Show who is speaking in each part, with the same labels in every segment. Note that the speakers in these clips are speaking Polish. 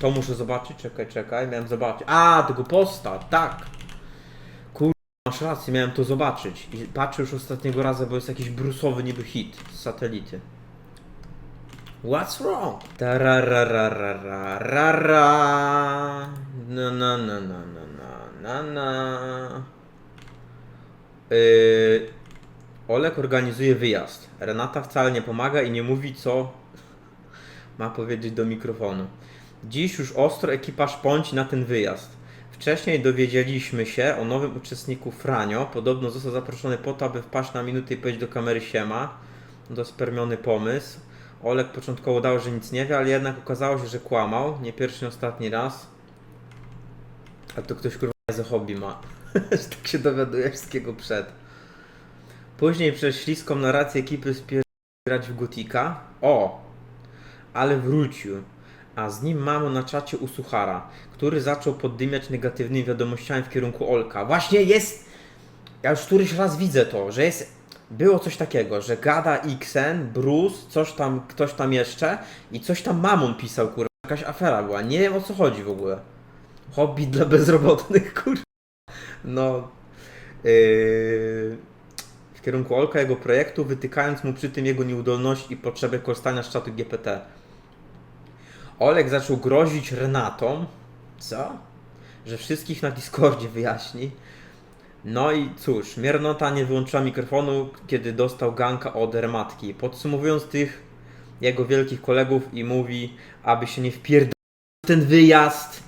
Speaker 1: To muszę zobaczyć, czekaj, czekaj, miałem zobaczyć. A, tego posta, tak. Kur... masz rację, miałem to zobaczyć. I patrzę już ostatniego razu, bo jest jakiś brusowy niby hit z satelity. What's wrong? Tarararararara. Na na na na na na na na. Yy, Olek organizuje wyjazd. Renata wcale nie pomaga i nie mówi co ma powiedzieć do mikrofonu. Dziś już ostro ekipaż pąci na ten wyjazd. Wcześniej dowiedzieliśmy się o nowym uczestniku Franio. Podobno został zaproszony po to, aby wpaść na minutę i powiedzieć do kamery siema. Dospermiony pomysł. Olek początkowo dał, że nic nie wie, ale jednak okazało się, że kłamał. Nie pierwszy, nie ostatni raz. A to ktoś kurwa za hobby ma. że tak się dowiaduje wszystkiego przed. Później przez śliską narrację ekipy spier... grać w Gotika. O! Ale wrócił. A z nim mamo na czacie u Suchara, który zaczął poddymiać negatywnymi wiadomościami w kierunku Olka. Właśnie jest... Ja już któryś raz widzę to, że jest... Było coś takiego, że gada Xen, Bruce, coś tam, ktoś tam jeszcze i coś tam mamon pisał, kurwa. Jakaś afera była. Nie wiem o co chodzi w ogóle. Hobby dla bezrobotnych, kurwa. No. Yy, w kierunku Olka jego projektu, wytykając mu przy tym jego nieudolność i potrzebę korzystania z czatu GPT. Olek zaczął grozić Renatom, co? Że wszystkich na Discordzie wyjaśni. No i cóż, Miernota nie wyłączyła mikrofonu, kiedy dostał ganka od Rematki. Podsumowując tych jego wielkich kolegów i mówi, aby się nie wpierdolić w ten wyjazd.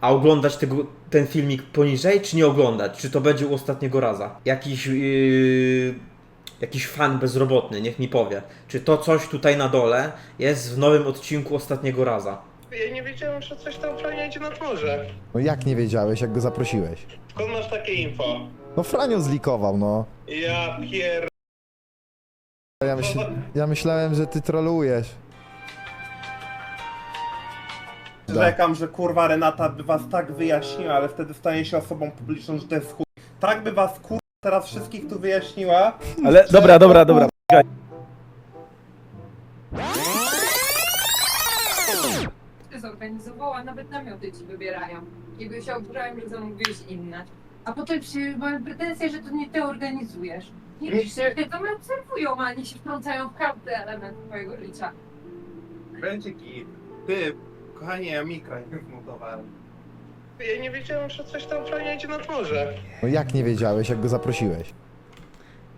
Speaker 1: A oglądać tego, ten filmik poniżej, czy nie oglądać? Czy to będzie u ostatniego raza? Jakiś, yy, jakiś fan bezrobotny, niech mi powie. Czy to coś tutaj na dole jest w nowym odcinku ostatniego raza?
Speaker 2: Ja nie wiedziałem, że coś tam Frania idzie nad morze.
Speaker 3: No jak nie wiedziałeś, jak go zaprosiłeś?
Speaker 2: Skąd masz takie info?
Speaker 3: No Franio zlikował, no.
Speaker 2: Ja pier...
Speaker 3: Ja, myśl, ja myślałem, że ty trolujesz. Da.
Speaker 4: Czekam, że kurwa Renata by was tak wyjaśniła, ale wtedy stanie się osobą publiczną, że to jest chuj. Tak by was kurwa teraz wszystkich tu wyjaśniła.
Speaker 5: Ale dobra, dobra, dobra.
Speaker 6: zorganizowała, nawet namioty ci wybierają. I by się oburzają, że zamówiłeś inne. A potem się mają pretensje, że to nie ty organizujesz. Nie się to mnie obserwują, a nie się wtrącają w każdy element twojego życia.
Speaker 4: Będzie git. Ty, kochanie, ja mikro nie zmutowałem.
Speaker 2: Ja nie wiedziałem, że coś tam Frania idzie nad morze.
Speaker 3: No jak nie wiedziałeś, jak go zaprosiłeś?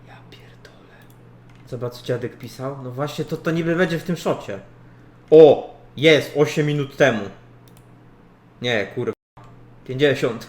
Speaker 1: Ja pierdolę. Zobacz, co dziadek pisał. No właśnie, to, to niby będzie w tym szocie. O! Jest! 8 minut temu. Nie, kurwa. 50.